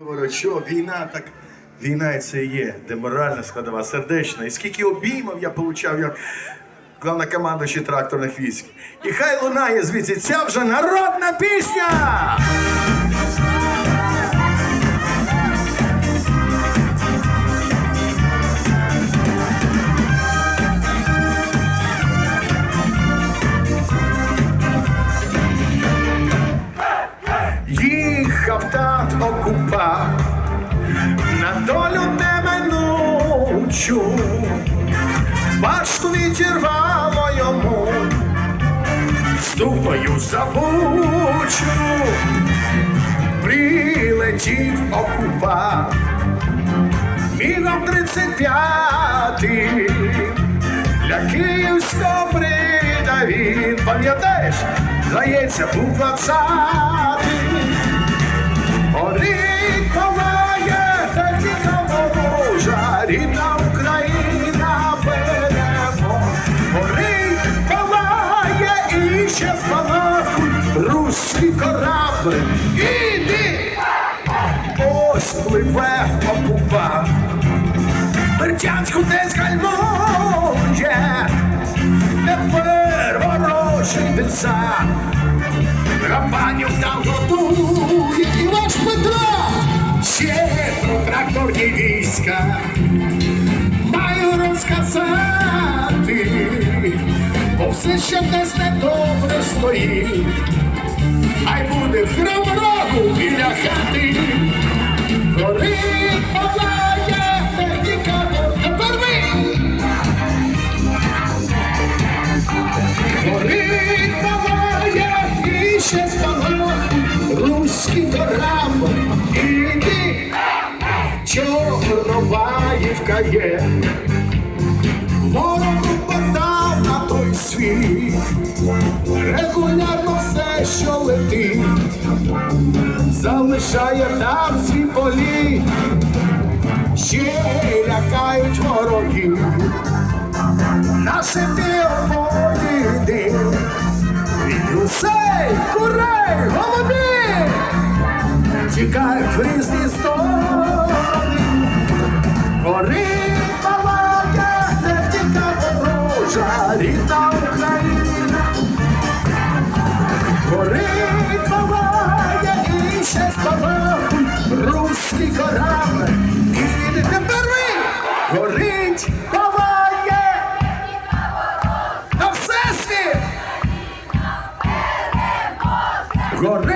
Говорю, що війна так. Війна це і є, де моральна складова, сердечна. І скільки обіймів я получав як главнокомандуючий тракторних військ. І хай лунає звідси ця вже народна пісня! Їхав тат окупант на долю неминучу, башту відірвало йому, ступою забучу, прилетів окупант, мігом 35 для київського брида він, пам'ятаєш, здається, був 20 руський корабль. Іди! Ось пливе окупант. Бердянську десь гальмує, тепер ворожий десант. Рабанів там готує тракторні війська. Маю розказати, бо все ще десь недобре стоїть. Хай буде в кривому біля хати. Горить палає техніка, тепер ви. Горить палає і ще Чорнобаївка є. Ворогу подав на той світ, регулярно все, що летить, залишає там свій політ, ще лякають ворогів. Наші біополіди, від гусей, курей, голубів, тікають в різні сторони. Руський корабль. І тепер ви горить палає на всесвіт. Горить